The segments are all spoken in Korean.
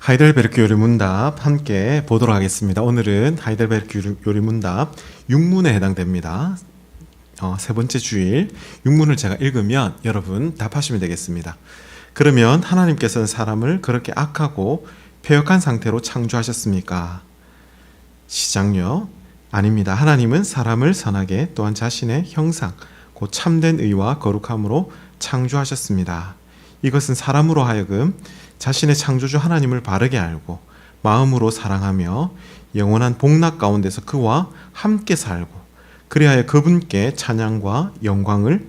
하이델베르크 요리 문답 함께 보도록 하겠습니다. 오늘은 하이델베르크 요리- 요리 문답 6문에 해당됩니다. 어, 세 번째 주일 6문을 제가 읽으면 여러분 답하시면 되겠습니다. 그러면 하나님께서는 사람을 그렇게 악하고 폐역한 상태로 창조하셨습니까? 시작요. 아닙니다. 하나님은 사람을 선하게 또한 자신의 형상, 곧 참된 의와 거룩함으로 창조하셨습니다. 이것은 사람으로 하여금 자신의 창조주 하나님을 바르게 알고 마음으로 사랑하며 영원한 복락 가운데서 그와 함께 살고 그리하여 그분께 찬양과 영광을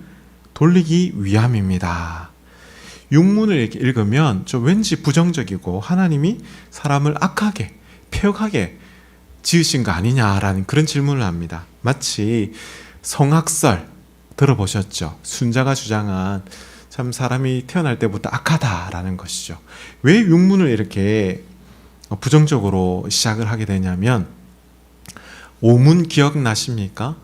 돌리기 위함입니다. 육문을 읽으면 좀 왠지 부정적이고 하나님이 사람을 악하게 폐역하게 지으신 거 아니냐라는 그런 질문을 합니다. 마치 성악설 들어보셨죠? 순자가 주장한 참 사람이 태어날 때부터 악하다라는 것이죠. 왜 육문을 이렇게 부정적으로 시작을 하게 되냐면 오문 기억나십니까?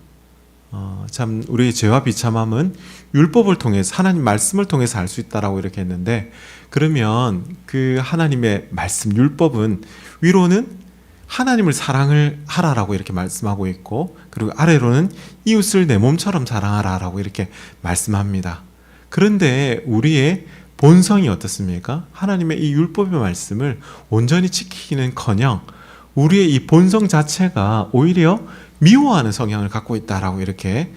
어, 참 우리의 죄와 비참함은 율법을 통해서 하나님 말씀을 통해서 알 수 있다라고 이렇게 했는데 그러면 그 하나님의 말씀 율법은 위로는 하나님을 사랑을 하라라고 이렇게 말씀하고 있고 그리고 아래로는 이웃을 내 몸처럼 사랑하라라고 이렇게 말씀합니다. 그런데 우리의 본성이 어떻습니까? 하나님의 이 율법의 말씀을 온전히 지키기는 커녕 우리의 이 본성 자체가 오히려 미워하는 성향을 갖고 있다라고 이렇게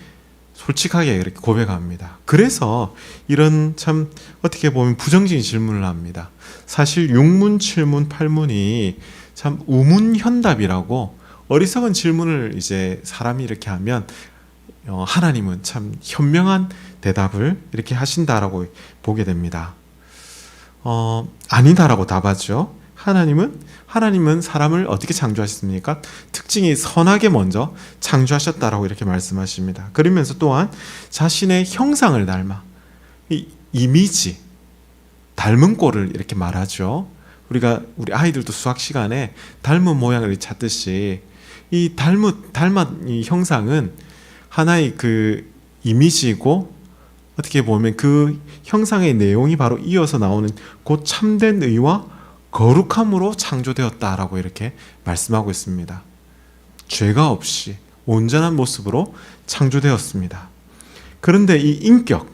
솔직하게 이렇게 고백합니다. 그래서 이런 참 어떻게 보면 부정적인 질문을 합니다. 사실 6문, 7문, 8문이 참 우문현답이라고 어리석은 질문을 이제 사람이 이렇게 하면 어, 하나님은 참 현명한 대답을 이렇게 하신다라고 보게 됩니다. 어, 아니다라고 답하죠. 하나님은 하나님은 사람을 어떻게 창조하셨습니까? 특징이 선하게 먼저 창조하셨다라고 이렇게 말씀하십니다. 그러면서 또한 자신의 형상을 닮아 이 이미지 닮은 꼴을 이렇게 말하죠. 우리가 우리 아이들도 수학 시간에 닮은 모양을 찾듯이 이 닮은 닮은 이 형상은 하나의 그 이미지이고 어떻게 보면 그 형상의 내용이 바로 이어서 나오는 곧 참된 의와 거룩함으로 창조되었다라고 이렇게 말씀하고 있습니다. 죄가 없이 온전한 모습으로 창조되었습니다. 그런데 이 인격,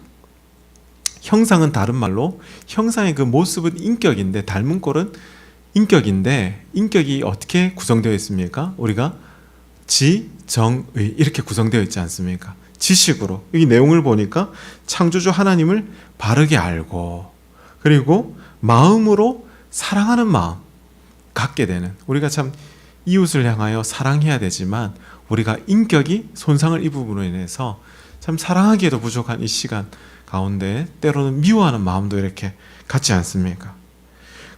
형상은 다른 말로 형상의 그 모습은 인격인데 닮은 꼴은 인격인데 인격이 어떻게 구성되어 있습니까? 우리가 지, 정, 의 이렇게 구성되어 있지 않습니까? 지식으로 이 내용을 보니까 창조주 하나님을 바르게 알고 그리고 마음으로 사랑하는 마음 갖게 되는 우리가 참 이웃을 향하여 사랑해야 되지만 우리가 인격이 손상을 입음으로 인해서 참 사랑하기에도 부족한 이 시간 가운데 때로는 미워하는 마음도 이렇게 같지 않습니까?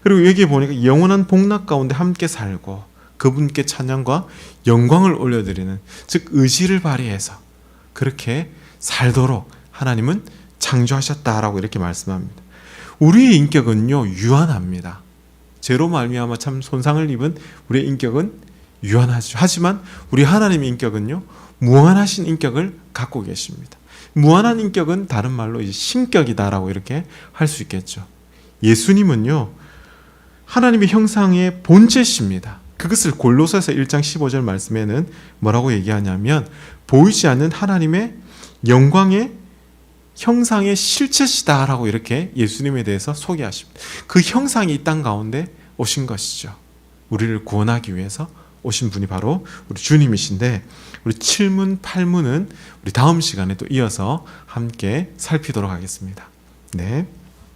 그리고 여기에 보니까 영원한 복락 가운데 함께 살고 그분께 찬양과 영광을 올려드리는 즉 의지를 발휘해서 그렇게 살도록 하나님은 창조하셨다라고 이렇게 말씀합니다. 우리의 인격은요 유한합니다. 죄로 말미암아 참 손상을 입은 우리의 인격은 유한하죠. 하지만 우리 하나님의 인격은요 무한하신 인격을 갖고 계십니다. 무한한 인격은 다른 말로 이제 신격이다라고 이렇게 할 수 있겠죠. 예수님은요 하나님의 형상의 본체십니다. 그것을 골로새서 1장 15절 말씀에는 뭐라고 얘기하냐면 보이지 않는 하나님의 영광의 형상의 실체시다라고 이렇게 예수님에 대해서 소개하십니다. 그 형상이 이 땅 가운데 오신 것이죠. 우리를 구원하기 위해서 오신 분이 바로 우리 주님이신데 우리 7문, 8문은 우리 다음 시간에 또 이어서 함께 살피도록 하겠습니다. 네.